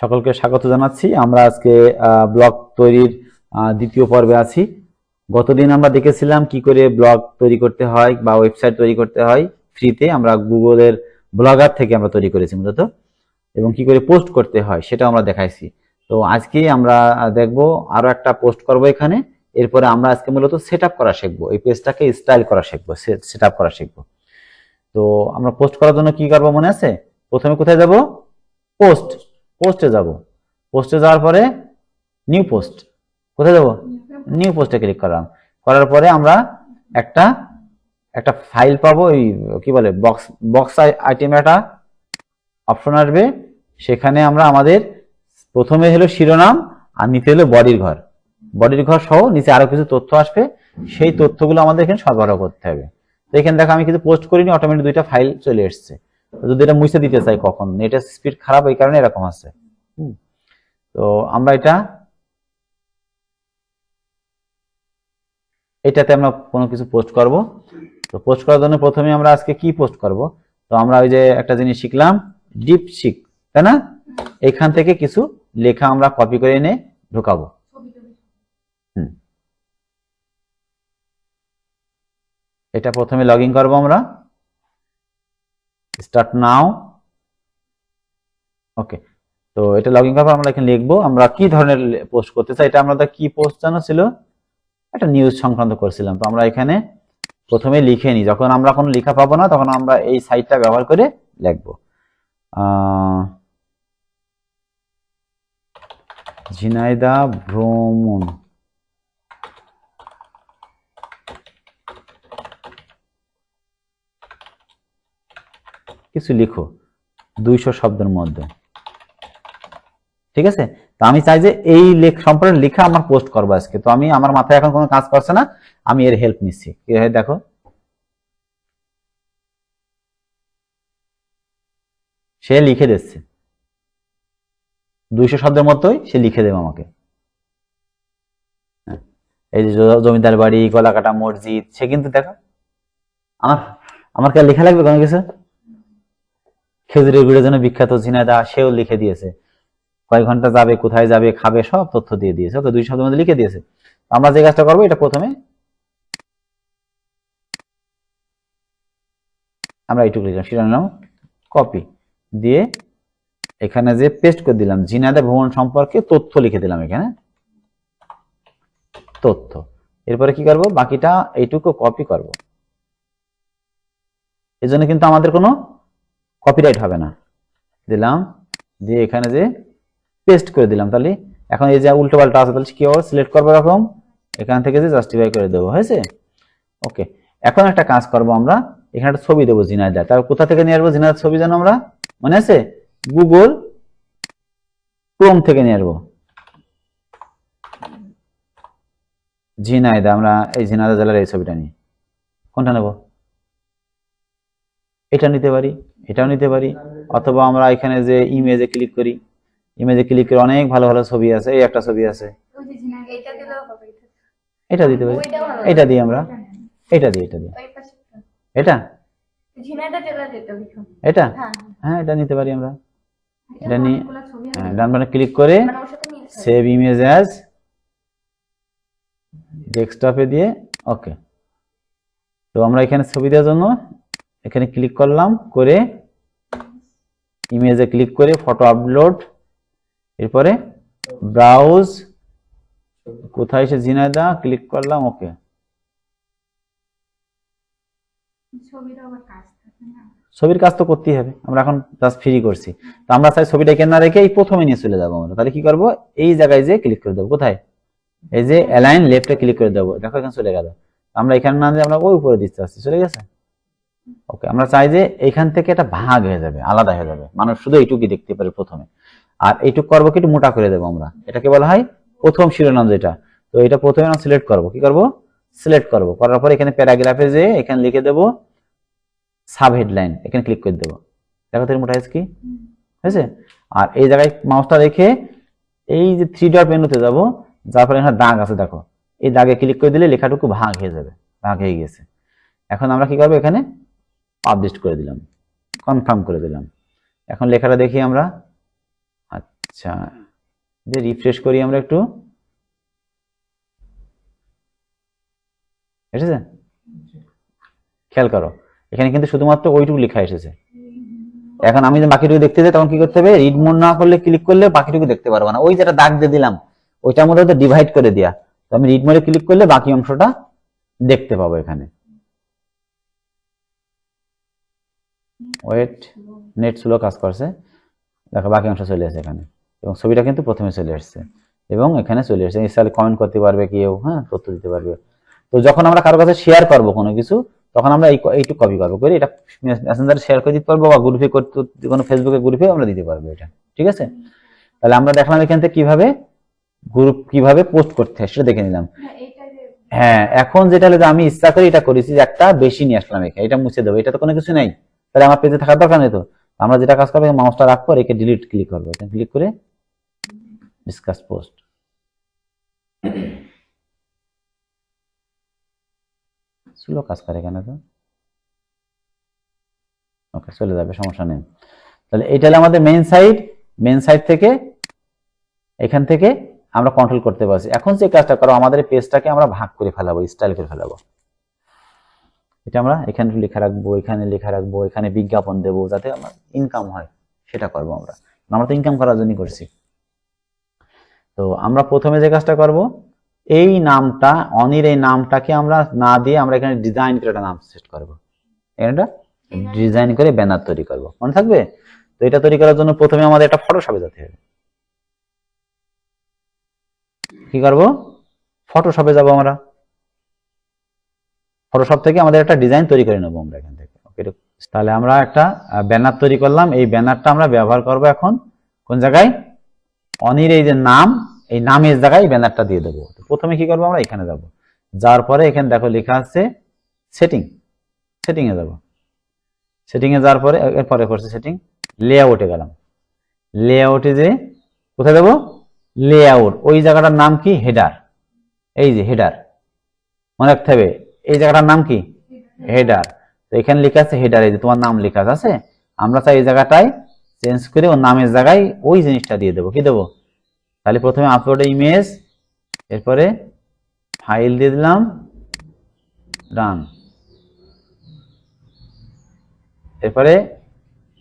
সকলকে স্বাগত জানাচ্ছি। আমরা আজকে ব্লগ তৈরির দ্বিতীয় পর্বে আছি। গতদিন আমরা দেখেছিলাম কি করে ব্লগ তৈরি করতে হয় বা ওয়েবসাইট তৈরি করতে হয় ফ্রিতে। আমরা গুগলের ব্লগার থেকে আমরা তৈরি করেছি মূলত, এবং কি করে পোস্ট করতে হয় সেটা আমরা দেখাইছি। তো আজকে আমরা দেখব, আরও একটা পোস্ট করব এখানে। এরপরে আমরা আজকে মূলত সেট করা শিখব। এই পেজটাকে স্টাইল করা শিখব সেট করা শিখব। তো আমরা পোস্ট করার জন্য কি করব মনে আছে? প্রথমে কোথায় যাব? পোস্ট। পোস্টে যাব। পোস্টে যাওয়ার পরে নিউ পোস্ট কোথায় যাব? নিউ পোস্টে ক্লিক করলাম। করার পরে আমরা একটা একটা ফাইল পাবো এই কি বলে বক্স বক্স আইটেম একটা অপশন আসবে। সেখানে আমরা আমাদের প্রথমে হলো শিরোনাম আর নিতে হলো বডির ঘর। বডির ঘর সহ নিচে আরও কিছু তথ্য আসবে। সেই তথ্যগুলো আমাদের এখানে সরবরাহ করতে হবে। তো এখানে দেখো আমি কিছু পোস্ট করিনি অটোমেটিক দুইটা ফাইল চলে এসছে। যদি এটা মুছে দিতে চাই কখন? নেটের স্পিড খারাপ, এই কারণে এরকম আছে। তো আমরা এটা, এটাতে আমরা কোনো কিছু পোস্ট করব। তো পোস্ট করার জন্য প্রথমে আমরা আজকে কি পোস্ট করব? তো আমরা ওই যে একটা জিনিস শিখলাম ডিপ শিক তাই না? এখান থেকে কিছু লেখা আমরা কপি করে এনে ঢোকাবো। এটা প্রথমে লগ ইন করব আমরা। স্টার্ট নাও ওকে তো এটা লগ ইন করার পর আমরা এখানে লিখব, আমরা কি ধরনের পোস্ট করতে চাই? এটা আমাদের কি পোস্ট জানো ছিল? একটা নিউজ সংক্রান্ত করছিলাম। তো আমরা এখানে প্রথমে লিখে নিই। যখন আমরা কোনো লেখা পাবো না, তখন আমরা এই সাইটটা ব্যবহার করে লিখব। ঝিনাইদা ভ্রমণ। কিছু লিখো, দুইশো শব্দের মধ্যে। ঠিক আছে? তো আমি চাই যে এই লেখ সম্পর্কে লেখা আমার পোস্ট করব আজকে। তো আমি, আমার মাথায় এখন কোনো কাজ করছে না, আমি এর হেল্প নিচ্ছি। দেখো। সে লিখে দিচ্ছে। দুইশো শব্দের মতোই সে লিখে দেবে আমাকে। হ্যাঁ। এই যে জমিদার বাড়ি, গলাকাটা মসজিদ, সে কিন্তু দেখো, আমার আমার কে লেখা লাগবে কোনো কিছু? খেজুরের গুড়ের জন্য বিখ্যাত ঝিনাইদা, সেও লিখে দিয়েছে। কয় ঘণ্টা যাবে, কোথায় যাবে, খাবে, সব তথ্য দিয়ে দিয়েছে। ওকে, দুই শব্দের মধ্যে লিখে দিয়েছে। আমরা যে কাজটা করব, এটা প্রথমে আমরা এইটুকু লিখলাম। শিরোনাম কপি দিয়ে এখানে যে পেস্ট করে দিলাম, ঝিনাইদা ভ্রমণ সম্পর্কে তথ্য লিখে দিলাম এখানে। তথ্য। এরপরে কি করব? বাকিটা এইটুকু কপি করব। এই জন্য কিন্তু আমাদের কোনো কপিরাইট হবে না। দিলাম, দিয়ে এখানে যে পেস্ট করে দিলাম, তাহলে এখন এই যে উল্টো পাল্টা আছে, তাহলে কি হবে? সিলেক্ট করব এরকম, এখান থেকে যে জাস্টিফাই করে দেবো, হয়েছে? ওকে এখন একটা কাজ করব আমরা, এখানে একটা ছবি দেবো জিনাইদা তার কোথা থেকে নিয়ে আসব জিনাইদার ছবি যেন আমরা? মনে আছে? গুগল ক্রোম থেকে নিয়ে আসব। ঝিনাইদা, আমরা এই ঝিনাইদা জেলার এই ছবিটা নিই। কোনটা নেব? এটা নিতে পারি। এটাও নিতে পারি। অথবা আমরা এখানে যে ইমেজে ক্লিক করি। ইমেজে ক্লিক করে অনেক ভালো ভালো ছবি আছে, এই একটা ছবি আছে। এটা দিতে পারি। এটা দিই আমরা। এটা দিই এটা দিই। এটা? এটা? হ্যাঁ এটা নিতে পারি আমরা। এটা নিয়ে- হ্যাঁ। ডান বাটনে ক্লিক করে। সেভ ইমেজ অ্যাজ ডেস্কটপে দিয়ে ওকে তো আমরা এখানে ছবি দেওয়ার জন্য এখানে ক্লিক করলাম, করে ইমেজে ক্লিক করে ফটো আপলোড এরপরে ব্রাউজ কোথায় এসে ঝিনাইদা ক্লিক করলাম ওকে। ছবির কাজ তো করতেই হবে আমরা এখন জাস্ট ফ্রি করছি। তো আমরা চাই ছবিটা এখানে না রেখে এই প্রথমে নিয়ে চলে যাব আমরা। তাহলে কি করব? এই জায়গায় যে ক্লিক করে দেবো কোথায়? এই যে অ্যালাইন লেফটে ক্লিক করে দেবো। দেখো এখানে চলে গেল। আমরা এখানে না দিয়ে আমরা ওই উপরে দিতে আসছি চলে গেছে? ওকে আমরা চাই যে এখান থেকে একটা ভাগ হয়ে যাবে, আলাদা হয়ে যাবে। মানুষ শুধু এইটুকুই দেখতে পারে প্রথমে। আর এইটুকু করব কি? মোটা করে দেবো আমরা। এটাকে বলা হয় প্রথম শিরোনাম যেটা। তো এটা প্রথমে আমরা সিলেক্ট করব। কি করব? সিলেক্ট করব। করার পর এখানে প্যারাগ্রাফে যে এখানে লিখে দেবো সাব হেডলাইন এখানে ক্লিক করে দেবো। দেখো তো এর মোটা কি? হয়েছে? আর এই জায়গায় মাউসটা রেখে এই যে থ্রি ডট মেনুতে যাব, যার ফলে এখানে দাগ আছে, দেখো। এই দাগে ক্লিক করে দিলে লেখাটুকু ভাগ হয়ে যাবে, ভাগ হয়ে গেছে এখন আমরা কি করব এখানে? পাবলিশ করে দিলাম কনফার্ম করে দিলাম। এখন লেখাটা দেখি আমরা। আচ্ছা যে রিফ্রেশ করি আমরা একটু। এসেছে? খেয়াল করো, এখানে কিন্তু শুধুমাত্র ওইটুকু লেখা এসেছে। এখন আমি যে বাকিটুকু দেখতে যাই, তখন কি করতে হবে? রিড মোড না করলে ক্লিক করলে বাকিটুকু দেখতে পারব না। ওই যেটা দাগ দিয়ে দিলাম, ওইটার মধ্যে ডিভাইড করে দেয়া। তো আমি রিড মোডে ক্লিক করলে বাকি অংশটা দেখতে পাবো এখানে। ওয়েট নেট স্লো কাজ করছে। দেখো বাকি অংশ চলে আসে এখানে। এবং ছবিটা কিন্তু প্রথমে চলে আসছে। এবং এখানে চলে আসছে। ইনস্টল কমেন্ট করতে পারবে কেউ হ্যাঁ তথ্য দিতে পারবে। তো যখন আমরা কারও কাছে শেয়ার করব কোনো কিছু তখন আমরা এই এইটুকু কপি করব। করে এটা মেসেঞ্জারে শেয়ার করে দিতে পারব বা গ্রুপে করতে কোনো ফেসবুকে গ্রুপে আমরা দিতে পারব এটা। ঠিক আছে? তাহলে আমরা দেখলাম এখান থেকে কীভাবে গ্রুপ কীভাবে পোস্ট করতে হয় সেটা দেখে নিলাম। হ্যাঁ, হ্যাঁ এখন যেটা হলো যে আমি ইচ্ছা করে এটা করেছি যে একটা বেশি নিয়ে আসলাম এখানে। এটা মুছে দেবো। এটা তো কোনো কিছু নাই। তাহলে আমার পেজে থাকার দরকার নেই তো? আমরা যেটা কাজ করব মাউসটা রাখব আর একে ডিলিট ক্লিক করব। ক্লিক করে ডিসকাস পোস্ট স্লো কাজ করে কেন তো? ওকে চলে যাবে, সমস্যা নেই। তাহলে এটা হলো আমাদের মেইন সাইট মেইন সাইট থেকে এখান থেকে আমরা কন্ট্রোল করতে পারছি। এখন যে কাজটা করো, আমাদের পেজটাকে আমরা ভাগ করে ফেলাবো স্টাইল করে ফেলাবো। এটা আমরা এখানে লেখা রাখব, এখানে লেখা রাখব, এখানে বিজ্ঞাপন দেবো, যাতে আমার ইনকাম হয়, সেটা করব আমরা। আমরা তো ইনকাম করার জন্যই করছি। তো আমরা প্রথমে যে কাজটা করব, এই নামটা, অনির এই নামটাকে আমরা না দিয়ে আমরা এখানে ডিজাইন করে একটা নাম সেট করব। এটা ডিজাইন করে ব্যানার তৈরি করব। মনে থাকবে? তো এটা তৈরি করার জন্য প্রথমে আমাদের একটা ফটো যেতে হবে। কি করব? ফটোশপে যাব আমরা। ফটোশপ থেকে আমাদের একটা ডিজাইন তৈরি করে নেব আমরা এখান থেকে। ওকে তাহলে আমরা একটা ব্যানার তৈরি করলাম। এই ব্যানারটা আমরা ব্যবহার করব এখন কোন জায়গায়? অনির এই যে নাম, এই নামের জায়গায় ব্যানারটা দিয়ে দেবো। প্রথমে কি করব আমরা? এখানে যাব। যাওয়ার পরে এখানে দেখো লেখা আছে সেটিং সেটিং এ যাব। সেটিং এ যাওয়ার পরে, এরপরে করছে সেটিং লেআউটে গেলাম। লেআউটে যে, কোথায় দেবো লেআউট ওই জায়গাটার নাম কি? হেডার এই যে হেডার মনে রাখতে হবে এই জায়গাটার নাম কি? হেডার তো এখানে লেখা আছে হেডার এই যে তোমার নাম লেখা আছে আমরা চাই এই জায়গাটায় চেঞ্জ করে ওর নামের জায়গায় ওই জিনিসটা দিয়ে দেবো। কি দেবো? তাহলে প্রথমে আপলোড ইমেজ এরপরে ফাইল দিয়ে দিলাম রান এরপরে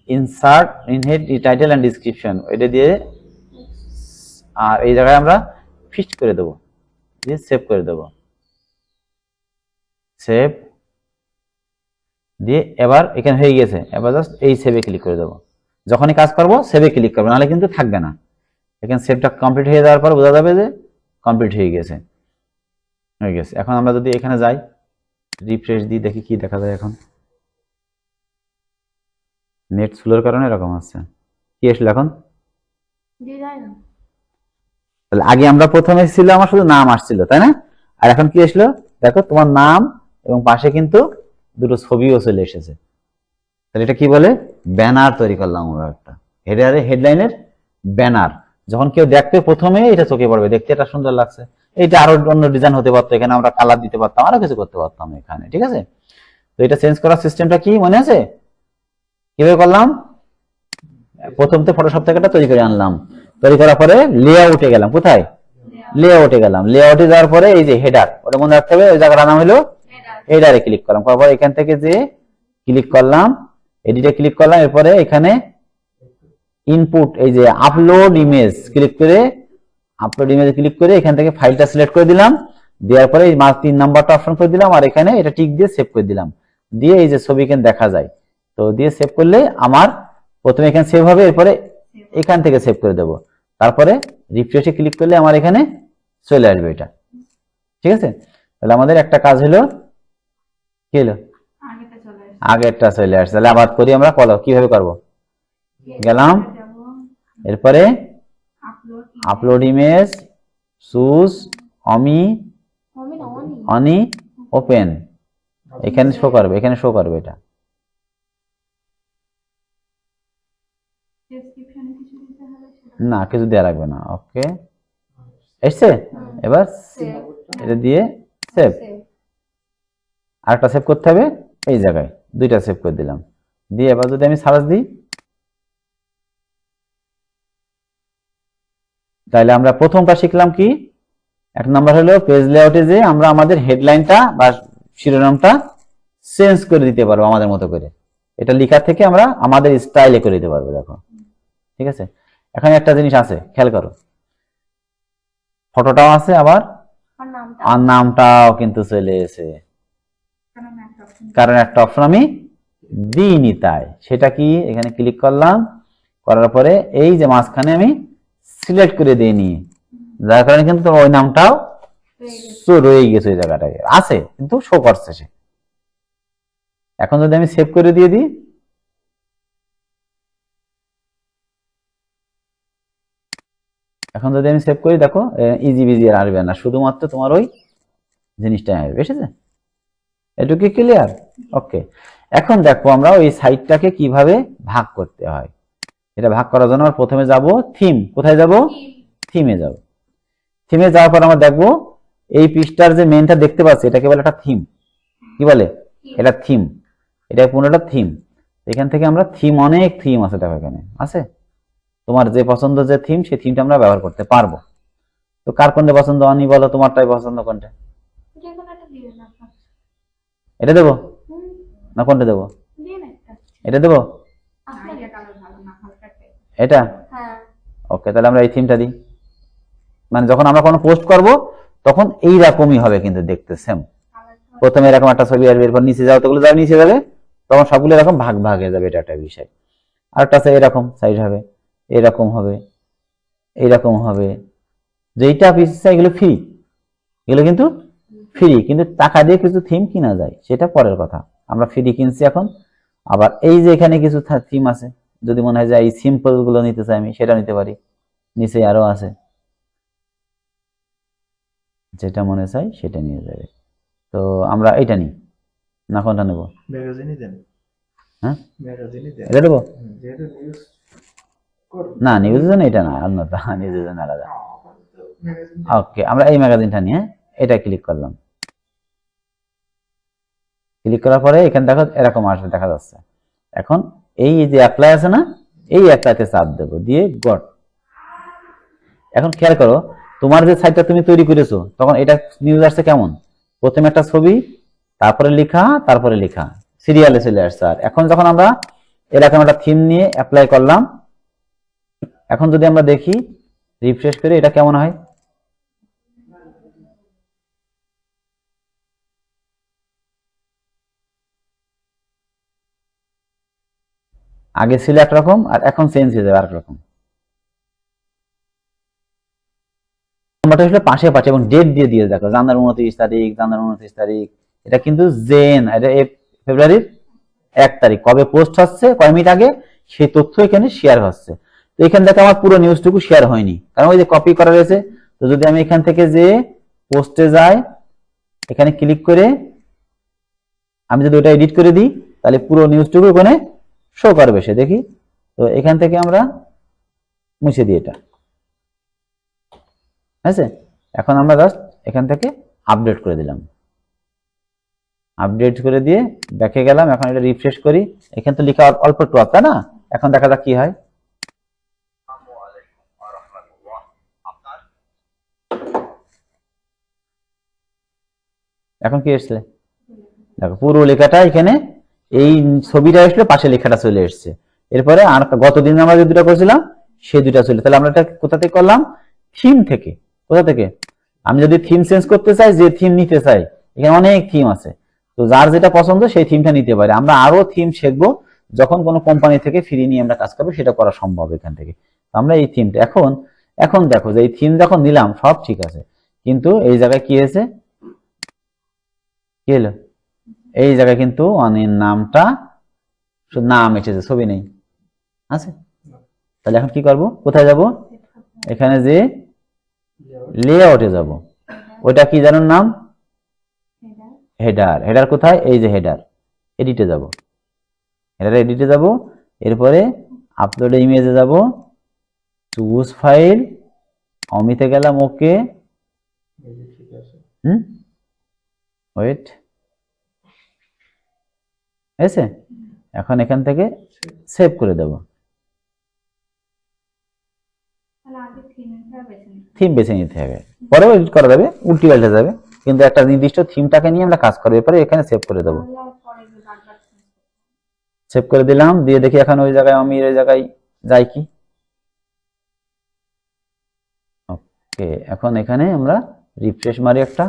insert in head title and description এটা দিয়ে আর এই জায়গায় আমরা ফিক্সড করে দেবো, দিয়ে সেভ করে দেবো। সেভ দিয়ে এবার এখানে হয়ে গেছে। এবার জাস্ট এই সেভে ক্লিক করে দেবো। যখনই কাজ করব সেভে ক্লিক করব নাহলে কিন্তু থাকবে না। এখানে সেভটা কমপ্লিট হয়ে যাওয়ার পর বোঝা যাবে যে কমপ্লিট হয়ে গেছে। হয়ে গেছে। এখন আমরা যদি এখানে যাই রিফ্রেশ দিই দেখি কি দেখা যায় এখন। নেট স্লোর কারণে এরকম আছে কি আসলো এখন? তাহলে আগে আমরা প্রথমে ছিল আমার শুধু নাম আসছিল তাই না? আর এখন কি আসলো? দেখো তোমার নাম এবং পাশে কিন্তু দুটো ছবিও চলে এসেছে। তাহলে এটা কি বলে? ব্যানার তৈরি করলাম আমরা একটা। হেডারে হেডলাইনের ব্যানার। যখন কেউ দেখবে প্রথমে এটা চোখে পড়বে। দেখতে এটা সুন্দর লাগছে। এইটা আরও অন্য ডিজাইন হতে পারতো, এখানে আমরা কালার দিতে পারতাম, আরও কিছু করতে পারতাম এখানে, ঠিক আছে? তো এটা চেঞ্জ করার সিস্টেমটা কি মনে আছে? কীভাবে করলাম? প্রথম তো ফটোশপ থেকে এটা তৈরি করে আনলাম। তৈরি করার পরে লেআউটে গেলাম। কোথায়? লেআউটে গেলাম। লেআউটে যাওয়ার পরে এই যে হেডার ওটা মনে রাখতে হবে, ওই জায়গাটার নাম হলো হেডারে ক্লিক করলাম। তারপর এখান থেকে যে ক্লিক করলাম এডিটে ক্লিক করলাম, এরপরে এখানে ইনপুট এই যে আপলোড ইমেজ ক্লিক করে আপলোড ইমেজ ক্লিক করে এখান থেকে ফাইলটা সিলেক্ট করে দিলাম। দেওয়ার পরে এই তিন নাম্বারটা অপশন করে দিলাম আর এখানে এটা টিক দিয়ে সেভ করে দিলাম। দিয়ে এই যে ছবি এখানে দেখা যায়। তো দিয়ে সেভ করলে আমার প্রথমে এখানে সেভ হবে, এরপরে এখান থেকে সেভ করে দেবো। তারপরে রিফ্রেশে ক্লিক করলে আমার এখানে চলে আসবে এটা। ঠিক আছে? তাহলে আমাদের একটা কাজ হলো কি হলো? আগেরটা চলে আসছে। তাহলে আবার করি আমরা কল কীভাবে করব? গেলাম। এরপরে আপলোড ইমেজ চুজ অমি অনি ওপেন এখানে শো করবে এখানে শো করবে এটা। না কিছু দেওয়া লাগবে না। ওকে এসছে? এবার এটা দিয়ে সেভ আরেকটা সেভ করতে হবে এই জায়গায় দুইটা সেভ করে দিলাম। দিয়ে এবার যদি আমি সার্চ দিই তাহলে আমরা প্রথমটা শিখলাম কি? এক নাম্বার হলো পেজ লেআউটে যে আমরা আমাদের হেডলাইনটা বা শিরোনামটা চেঞ্জ করে দিতে পারব আমাদের মতো করে। এটা লেখা থেকে আমরা আমাদের স্টাইলে করে দিতে পারব দেখো। ঠিক আছে? এখানে একটা জিনিস আছে খেয়াল করো। ফটোটাও আছে আবার। আর আর নামটাও কিন্তু চলে এসে কারণ একটা অপশন আমি দিইনি তাই। সেটা কি? এখানে ক্লিক করলাম। করার পরে এই যে মাঝখানে আমি সিলেক্ট করে দিইনি। যার কারণে কিন্তু ওই নামটাও রয়ে গেছে ওই জায়গাটায়। আছে কিন্তু শো করছে সে। এখন যদি আমি সেভ করে দিয়ে দিই এখন যদি আমি সেভ করি দেখো ইজি বিজি আর আসবে না। শুধুমাত্র তোমার ওই জিনিসটাই আসবে এসেছে এটুকু ক্লিয়ার ওকে এখন দেখো আমরা ওই সাইটটাকে কীভাবে ভাগ করতে হয় এটা ভাগ করার জন্য আমরা প্রথমে যাব থিম কোথায় যাব থিমে যাব থিমে যাওয়ার পর আমরা দেখব এই পৃষ্ঠার যে মেনটা দেখতে পাচ্ছি এটাকে বলে একটা থিম কি বলে এটা থিম এটা পুরোটা থিম এখান থেকে আমরা থিম অনেক থিম আছে দেখো এখানে আছে তোমার যে পছন্দ যে থিম সেই থিমটা আমরা ব্যবহার করতে পারব তো কার কোনটা পছন্দ অনি বলো তোমারটাই পছন্দ কোনটা যে কোনো একটা দিয়ে দেন আপনার। এটা দেবো? না কোনটা দেবো? এটা দেবো? এটা কালার ভালো না, হালকা type। এটা? হ্যাঁ, ওকে তাহলে আমরা এই থিমটা দিই। মানে যখন আমরা কোনো পোস্ট করব তখন এই রকমই হবে কিন্তু দেখতে সেম প্রথমে এরকম একটা ছবি আসবে এরপর নিচে যাও তোগুলো যাবে নিচে যাবে তখন সবগুলো এরকম ভাগ ভাগ হয়ে যাবে এটা একটা বিষয়। আরেকটা আছে এরকম সাইজ হবে এরকম হবে এইরকম হবে। যেইটা পিসছে এগুলো ফ্রি এগুলো কিন্তু ফ্রি কিন্তু টাকা দিয়ে কিছু থিম কিনা যায় সেটা পরের কথা। আমরা ফ্রি কিনছি এখন আবার এই যে এখানে কিছু থিম আছে যদি মনে হয় যে এই সিম্পলগুলো নিতে চাই আমি সেটা নিতে পারি। নিচে আরও আছে। যেটা মনে চাই সেটা নিয়ে যাবে। তো আমরা এটা নিই। না কোনটা নেব? হ্যাঁ? এটা নিউজ না নিউজের জন্য এটা না নিউজের জন্য আলাদা। ওকে আমরা এই ম্যাগাজিনটা নিয়ে এটা ক্লিক করলাম। ক্লিক করার পরে এখানে দেখো এরকম আসবে, দেখা যাচ্ছে। এখন এই যে অ্যাপ্লাই আছে না, এই অ্যাপ্লাইতে চাপ দেবো, দিয়ে গট এখন খেয়াল করো, তোমার যে সাইটটা তুমি তৈরি করেছ, তখন এটা নিউজ আসছে কেমন? প্রথমে একটা ছবি, তারপরে লেখা তারপরে লেখা। সিরিয়ালে চলে আসছে। আর এখন যখন আমরা এরকম একটা থিম নিয়ে অ্যাপ্লাই করলাম, এখন যদি আমরা দেখি রিফ্রেশ করে এটা কেমন হয়? আগে ছিল একরকম আর এখন চেঞ্জ হয়ে যাবে আরেক রকম নাম্বারটা আসলে পাশে পাশে এবং ডেট দিয়ে দিয়ে দেখো, জানুয়ারি উনত্রিশ তারিখ, জানুয়ারি উনত্রিশ তারিখ, এটা কিন্তু জেন এটা ফেব্রুয়ারির এক তারিখ। কবে পোস্ট হচ্ছে, কয় মিনিট আগে, সেই তথ্য এখানে শেয়ার হচ্ছে। তো এখান থেকে আমার পুরো নিউজটুকু শেয়ার হয়নি। কারণ ওই যে কপি করা রয়েছে, তো যদি আমি এখান থেকে যে পোস্টে যাই, এখানে ক্লিক করে, আমি যদি ওটা এডিট করে দিই, তাহলে পুরো নিউজটুকু ওখানে শো করবে সে দেখি। তো এখান থেকে আমরা মুছে দিই এটা। আছে? এখন আমরা জাস্ট এখান থেকে আপডেট করে দিলাম। আপডেট করে দিয়ে দেখে গেলাম। এখন এটা রিফ্রেশ করি। এখানে তো লেখা অল- অল্প একটু তাই না? এখন দেখা যাক কি হয়। এখন কি এসছে? দেখো, পুরো লেখাটা এখানে এই ছবিটা আসলে পাশে লেখাটা চলে এসছে। এরপরে আর গতদিন আমরা যে দুটা করেছিলাম সেই দুটা চলে তাহলে আমরা এটা কোথা থেকে করলাম? থিম থেকে। কোথা থেকে? আমি যদি থিম চেঞ্জ করতে চাই, যে থিম নিতে চাই, এখানে অনেক থিম আছে। তো যার যেটা পছন্দ সেই থিমটা নিতে পারে। আমরা আরও থিম শিখব, যখন কোনো কোম্পানি থেকে ফ্রি নিয়ে আমরা কাজ করব, সেটা করা সম্ভব এখান থেকে। আমরা এই থিমটা এখন এখন দেখো যে এই থিম যখন নিলাম, সব ঠিক আছে। কিন্তু এই জায়গায় কি হয়েছে? কি হলো? এই জায়গায় কিন্তু অনির নামটা, শুধু নাম এসেছে ছবি নেই। আছে? তাহলে এখন কি করব? কোথায় যাব? এখানে যে লেআউটে যাব। ওটা কি জানার নাম? হেডার হেডার কোথায়? এই যে হেডার এডিটে যাব। হেডার এডিটে যাব। এরপরে আপলোড ইমেজে যাব। চুজ ফাইল অমিতে গেলাম ওকে এই যে ঠিক আছে এখন এখান থেকে সেভ করে দেব। থিম বেছে নিতে হবে। পরেও এডিট করা যাবে উল্টি পাল্টে যাবে। কিন্তু একটা নির্দিষ্ট থিমটাকে নিয়ে আমরা কাজ করব এরপরে এখানে সেভ করে দেবো। সেভ করে দিলাম দিয়ে দেখি এখন ওই জায়গায় আমি ওই জায়গায় যাই কি। ওকে এখন এখানে আমরা রিফ্রেশ মারি একটা।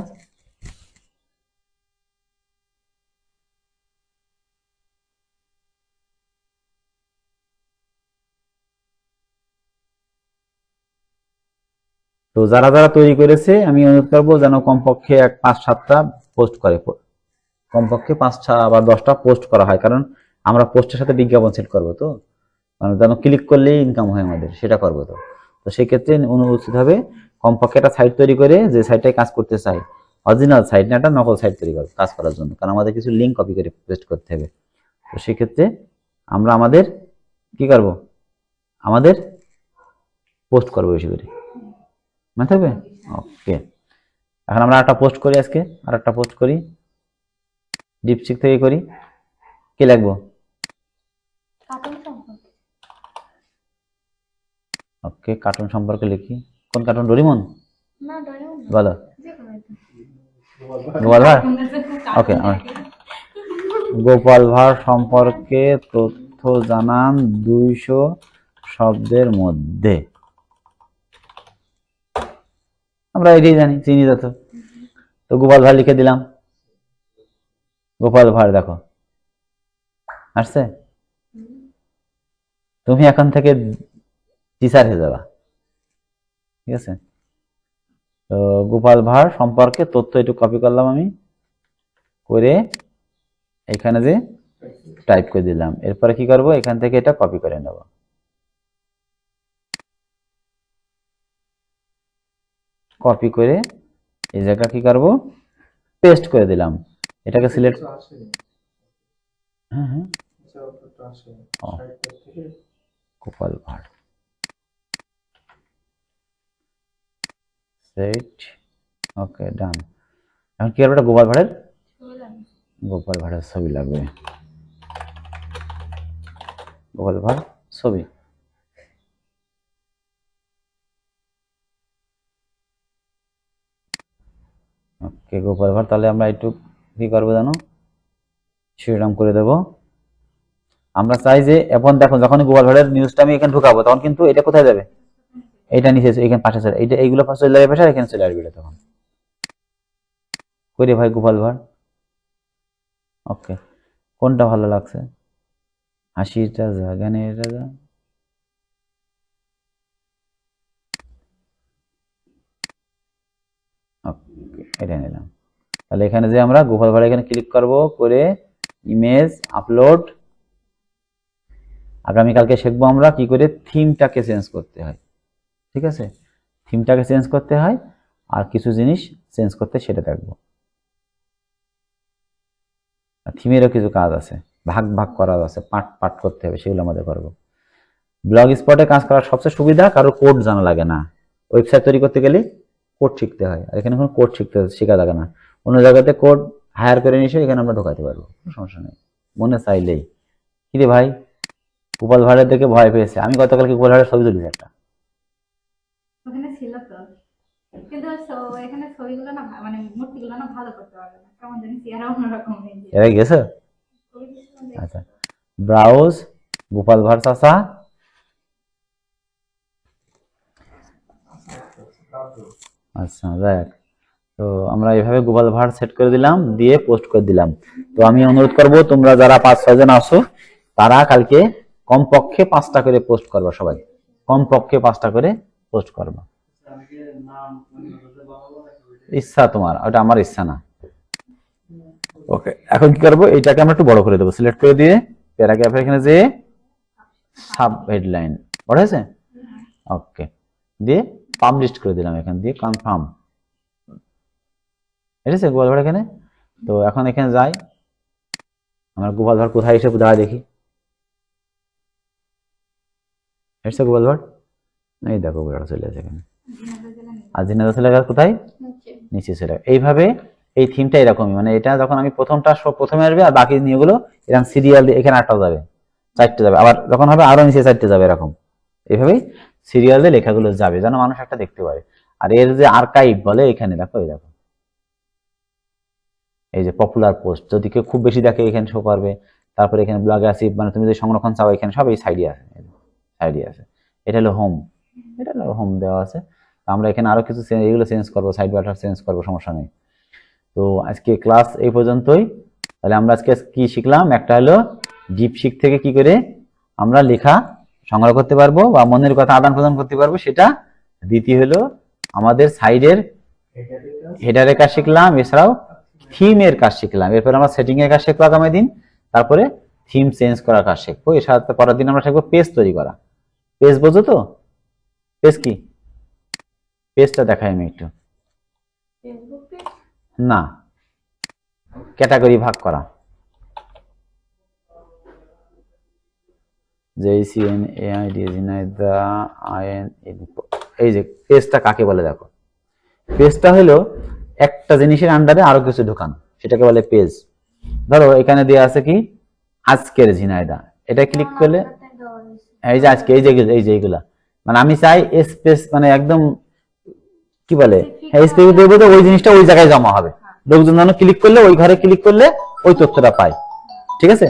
তো যারা যারা তৈরি করেছে, আমি অনুরোধ করব যেন কমপক্ষে এক পাঁচ সাতটা পোস্ট করে। কমপক্ষে পাঁচটা বা দশটা পোস্ট করা হয়, কারণ আমরা পোস্টের সাথে বিজ্ঞাপন সেট করব তো। মানে যেন ক্লিক করলেই ইনকাম হয় আমাদের, সেটা করব তো। তো সেক্ষেত্রে অনুচিত হবে কমপক্ষে একটা সাইট তৈরি করে, যে সাইটটায় কাজ করতে চাই অরিজিনাল সাইট না, একটা নকল সাইট তৈরি করব কাজ করার জন্য। কারণ আমাদের কিছু লিঙ্ক কপি করে পেস্ট করতে হবে। তো সেক্ষেত্রে আমরা আমাদের কি করব? আমাদের পোস্ট করব বেশি করে। মনে থাকবে ওকে এখন আমরা একটা পোস্ট করি আজকে আর একটা পোস্ট করি। ডিপসিক থেকে করি। কি লাগবো ওকে কার্টুন সম্পর্কে লিখি। কোন কার্টুন ডোরিমন বলো। গোপাল ভাঁড় ওকে। গোপাল ভাঁড় সম্পর্কে তথ্য জানান দুইশো শব্দের মধ্যে। আমরা এটাই জানি, চিনি যত তো গোপাল ভাঁড় লিখে দিলাম। গোপাল ভাঁড়, দেখো। আসছে? তুমি এখন থেকে টিচার হয়ে যাবা। ঠিক আছে? তো গোপাল ভাঁড় সম্পর্কে তথ্য একটু কপি করলাম আমি। করে এখানে যে টাইপ করে দিলাম। এরপরে কি করব? এখান থেকে এটা কপি করে নেব। কপি করে এই জায়গা কি করব? পেস্ট করে দিলাম। এটাকে সিলেক্ট হ্যাঁ হ্যাঁ। আচ্ছা। Gopal Bhar. Set okay done এখন কি করবে এটা গোপাল ভাঁড়ের? গোপাল ভাঁড়ের ছবি লাগবে। গোপাল ভাঁড় ছবি। ওকে গোপাল ভাঁড় তাহলে আমরা একটু কি করব জানো? শিরোনাম করে দেব। আমরা চাই যে, এখন দেখো যখন গোপাল ভাঁড়ের নিউজটা আমি এখানে ঢুকাবো, তখন কিন্তু এটা কোথায় যাবে? এটা নিচে এখানে পাশে চলে এইটা, এইগুলো পাশে চলে যাবে আর এখানে চলে আসবে এটা তখন। করে ভাই গোপাল ভাঁড় ওকে কোনটা ভালো লাগছে? হাসিটা যা গানেরটা যা ওকে এটা নিলাম। তাহলে এখানে যে আমরা গোপাল ভাড়া এখানে ক্লিক করব, করে ইমেজ আপলোড আগামীকালকে শিখব আমরা কি করে থিমটাকে চেঞ্জ করতে হয়। ঠিক আছে? থিমটাকে চেঞ্জ করতে হয়, আর কিছু জিনিস চেঞ্জ করতে সেটা দেখব। থিমেরও কিছু কাজ আছে। ভাগ ভাগ করার আছে পাট পাট করতে হবে, সেগুলো আমাদের করব। ব্লগ স্পটে কাজ করার সবচেয়ে সুবিধা কারও কোড জানা লাগে না। ওয়েবসাইট তৈরি করতে গেলে কোড শিখতে হয়। আর এখানে কোনো কোড শিখতে শেখা লাগে না। অন্য জায়গাতে কোড হায়ার করে নিয়ে এখানে আমরা ঢোকাতে পারব কোনো সমস্যা নেই। মনে চাইলেই। কি রে ভাই? গোপাল ভাড়ের দেখে ভয় পেয়েছে। আমি গতকালকে গোপাল ভাড়ের ছবি তুলেছি একটা। ওখানে ছিল তো। কিন্তু ছ- এখানে ছবিগুলো না ভা- মানে মূর্তিগুলো না ভালো করতে পারবে না কেমন জানি চেহারা অন্যরকম হয়ে যায় এরা গেছে ছবি দেখে মনে হয় আচ্ছা ব্রাউজ গোপাল ভাড় চাষা আচ্ছা দেখ। তো আমরা এভাবে গোপাল ভাড় সেট করে দিলাম, দিয়ে পোস্ট করে দিলাম। তো আমি অনুরোধ করব, তোমরা যারা পাঁচ, ছয় জন আসো তারা কালকে কমপক্ষে পাঁচটা করে পোস্ট করবা সবাই। কমপক্ষে পাঁচটা করে পোস্ট করবা। ইচ্ছা তোমার, ওটা আমার ইচ্ছা না। ওকে, এখন কি করব, এটাকে আমরা একটু বড় করে দেবো। সিলেক্ট করে দিয়ে প্যারাগ্রাফের এখানে যে সাব হেডলাইন বড় হয়েছে? ওকে। দিয়ে পাবলিশ করে দিলাম এখানে দিয়ে কনফার্ম এসেছে গোপাল ভাড় এখানে? তো এখন এখানে যাই। আমার গোপাল ভাড় কোথায় এসে দাঁড়ায় দেখি। এসেছে গোপাল ভাড় এই দেখো গোপাল চলে আসে এখানে। আর জিনাদা চলে গেল কোথায়? নিচে। চলে। এইভাবে এই থিমটা এরকমই। মানে এটা যখন আমি প্রথমটা প্রথমে আসবে আর বাকি নিয়েগুলো এরকম সিরিয়াল এখানে আটটা যাবে চারটে যাবে। আবার যখন হবে আরও নিচে চারটে যাবে এরকম। এইভাবেই সিরিয়ালে লেখাগুলো যাবে, যেন মানুষ একটা দেখতে পারে। আর এর যে আর্কাইভ বলে এখানে, দেখো, এই দেখো। এই যে পপুলার পোস্ট যদি কেউ খুব বেশি দেখে, এখানে শো করবে। তারপরে এখানে ব্লগে আসি মানে তুমি যদি সংরক্ষণ চাও, এখানে সব এই সাইডে আছে। সাইডে আছে। এটা হলো হোম এটা হলো হোম দেওয়া আছে। আমরা এখানে আরও কিছু এগুলো চেঞ্জ করব সাইড বাটার চেঞ্জ করব, সমস্যা নেই। তো আজকে ক্লাস এই পর্যন্তই। তাহলে আমরা আজকে কি শিখলাম? একটা হলো ডিপ শিখ থেকে কি করে আমরা লেখা সংগ্রহ করতে পারব বা মনের কথা আদান প্রদান করতে পারব সেটা দ্বিতীয় হলো আমাদের সাইডের হেডারের কাজ শিখলাম এছাড়াও থিমের কাজ শিখলাম। এরপরে আমরা সেটিং এর কাজ শিখব আগামী দিন তারপরে থিম চেঞ্জ করার কাজ শিখব। এর সাথে পরের দিন আমরা শিখব পেজ তৈরি করা। পেজ বোঝো তো? পেজ কি? পেজটা দেখাই আমি একটু। না। ক্যাটাগরি ভাগ করা। জেসিএন এআই ডিজিনাইদা আইএন এই যে পেজটা কাকে বলে দেখো? পেজটা হলো একটা জিনিসের আন্ডারে আরও কিছু ঢোকানো। সেটাকে বলে পেজ। ধরো, এখানে দেওয়া আছে কি? আজকের ঝিনাইদা। এটা ক্লিক করলে এই যে আজকে, এই যে এই যে এইগুলা মানে আমি চাই স্পেস মানে একদম কি বলে? হ্যাঁ স্পেস দেবো তো ওই জিনিসটা ওই জায়গায় জমা হবে। লোকজন যেন ক্লিক করলে, ওই ঘরে ক্লিক করলে ওই তথ্যটা পায়। ঠিক আছে?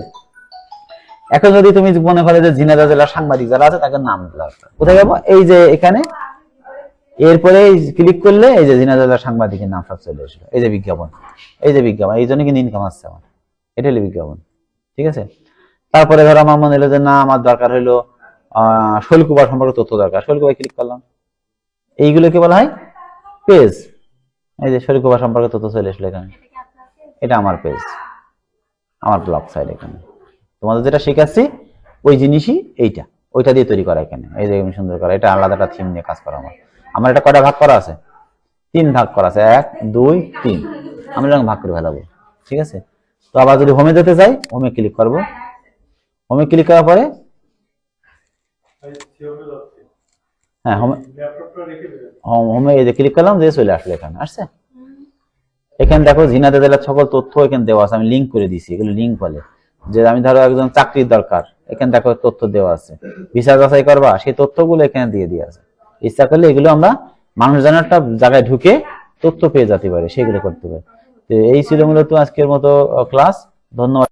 এখন যদি তুমি মনে করো যে ঝিনাইদা জেলার সাংবাদিক যারা আছে, তাকে নাম দিলাম। কোথায় যাব? এই যে এখানে। এরপরে ক্লিক করলে এই যে ঝিনাইদা জেলার সাংবাদিকের নাম সব চলে এসলো এই যে বিজ্ঞাপন। এই যে বিজ্ঞাপন। এই জন্য কিন্তু ইনকাম আসছে আমার। এটা হলো বিজ্ঞাপন। ঠিক আছে? তারপরে ধরো আমার মনে হলো যে না, আমার দরকার হলো, আহ শৈলকুমার সম্পর্কে তথ্য দরকার। শৈলকুমার ক্লিক করলাম। এইগুলোকে বলা হয় পেজ এই যে শৈলকুমার সম্পর্কে তথ্য চলে এসলো এখানে। এটা আমার পেজ আমার ব্লগ সাইড এখানে। তোমাদের যেটা শেখাচ্ছি, ওই জিনিসই এইটা। ওইটা দিয়ে তৈরি করা এখানে। এই যে সুন্দর করা। এটা আলাদা একটা থিম নিয়ে কাজ করা আমার। আমার এটা কটা ভাগ করা আছে? তিন ভাগ করা আছে। এক, দুই, তিন। আমি এরকম ভাগ করে ফেলাবো। ঠিক আছে? তো আবার যদি হোমে যেতে চাই হোমে ক্লিক করব। হোমে ক্লিক করার পরে হ্যাঁ হোমে হোম- এই যে ক্লিক করলাম, দিয়ে চলে আসলো এখানে। আসছে? এখানে দেখো জিনাতে জেলার সকল তথ্য এখানে দেওয়া আছে। আমি লিঙ্ক করে দিয়েছি। এগুলো লিঙ্ক বলে। যে আমি ধরো একজন চাকরির দরকার, এখানে দেখো তথ্য দেওয়া আছে। বিচার যাচাই করবা, সেই তথ্যগুলো এখানে দিয়ে দিয়ে আছে। ইচ্ছা করলে এগুলো আমরা মানুষ জানার জায়গায় ঢুকে তথ্য পেয়ে যেতে পারে, সেগুলো করতে পারে। তো এই ছিল মূলত আজকের মতো ক্লাস ধন্যবাদ।